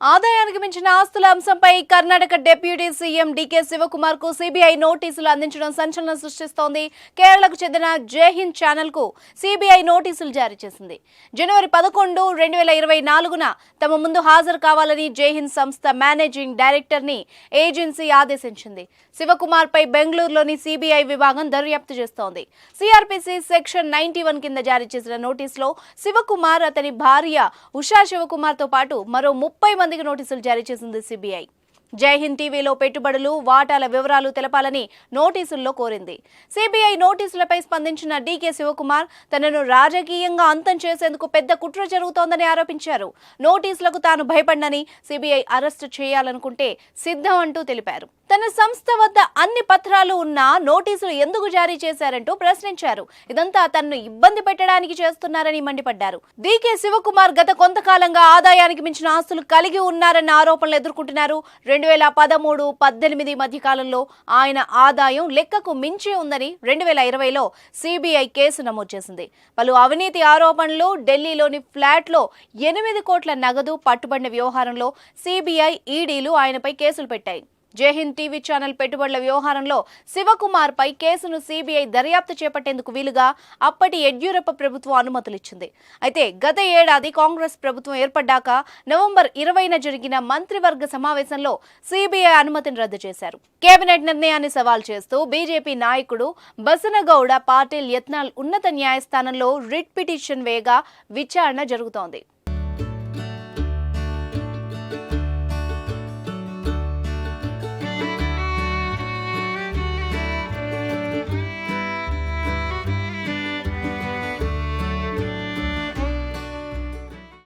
ఆదాయానికి మించిన ఆస్తుల అంశంపై కర్ణాటక డిప్యూటీ సీఎం డీకే శివకుమార్కు సిబిఐ నోటీసులు అందించడం సంచలనం సృష్టిస్తోంది. కేరళకు చెందిన జైహింద్ ఛానల్కు సిబిఐ నోటీసులు జారీ చేసింది. జనవరి పదకొండు రెండు వేల ఇరవై నాలుగున తమ ముందు హాజరు కావాలని జైహింద్ సంస్థ మేనేజింగ్ డైరెక్టర్ని ఏజెన్సీ ఆదేశించింది. శివకుమార్ పై బెంగళూరులోని సిబిఐ విభాగం దర్యాప్తు చేస్తోంది. సిఆర్పిసి సెక్షన్ నైన్టీ వన్ కింద జారీ చేసిన నోటీసులో శివకుమార్ అతని భార్య ఉషా శివకుమార్తో పాటు మరో ముప్పై మందికి నోటీసులు జారీ చేసింది సిబిఐ. జైహింద్ టీవీలో పెట్టుబడులు వాటాల వివరాలు తెలపాలని నోటీసుల్లో కోరింది. సిబిఐ నోటీసులపై స్పందించిన డీకే శివకుమార్ తనను రాజకీయంగా అంతం చేసేందుకు పెద్ద కుట్ర జరుగుతోందని ఆరోపించారు. నోటీసులకు తాను భయపడ్డని సిబిఐ అరెస్టు చేయాలనుకుంటే సిద్ధం అంటూ తెలిపారు. తన సంస్థ వద్ద అన్ని పత్రాలు ఉన్నా నోటీసులు ఎందుకు జారీ చేశారంటూ ప్రశ్నించారు. ఇదంతా తనను ఇబ్బంది పెట్టడానికి చేస్తున్నారని మండిపడ్డారు. డీకే శివకుమార్ గత కొంతకాలంగా ఆదాయానికి మించిన ఆస్తులు కలిగి ఉన్నారన్న ఆరోపణలు ఎదుర్కొంటున్నారు. రెండు వేల పదమూడు పద్దెనిమిది మధ్యకాలంలో ఆయన ఆదాయం లెక్కకు మించి ఉందని రెండు వేల ఇరవైలో సిబిఐ కేసు నమోదు చేసింది. పలు అవినీతి ఆరోపణలు ఢిల్లీలోని ఫ్లాట్లో ఎనిమిది కోట్ల నగదు పట్టుబడిన వ్యవహారంలో సిబిఐ ఈడీలు ఆయనపై కేసులు పెట్టాయి. జైహింద్ టీవీ ఛానల్ పెట్టుబడుల వ్యవహారంలో శివకుమార్ పై కేసును సిబిఐ దర్యాప్తు చేపట్టేందుకు వీలుగా అప్పటి యడ్యూరప్ప ప్రభుత్వం అనుమతులిచ్చింది. అయితే గత ఏడాది కాంగ్రెస్ ప్రభుత్వం ఏర్పడ్డాక నవంబర్ ఇరవైన జరిగిన మంత్రివర్గ సమావేశంలో సిబిఐ అనుమతిని రద్దు చేశారు. కేబినెట్ నిర్ణయాన్ని సవాల్ చేస్తూ బీజేపీ నాయకుడు బసనగౌడ పాటిల్ యత్నాల్ ఉన్నత న్యాయస్థానంలో రిట్ పిటిషన్ వేగా విచారణ జరుగుతోంది.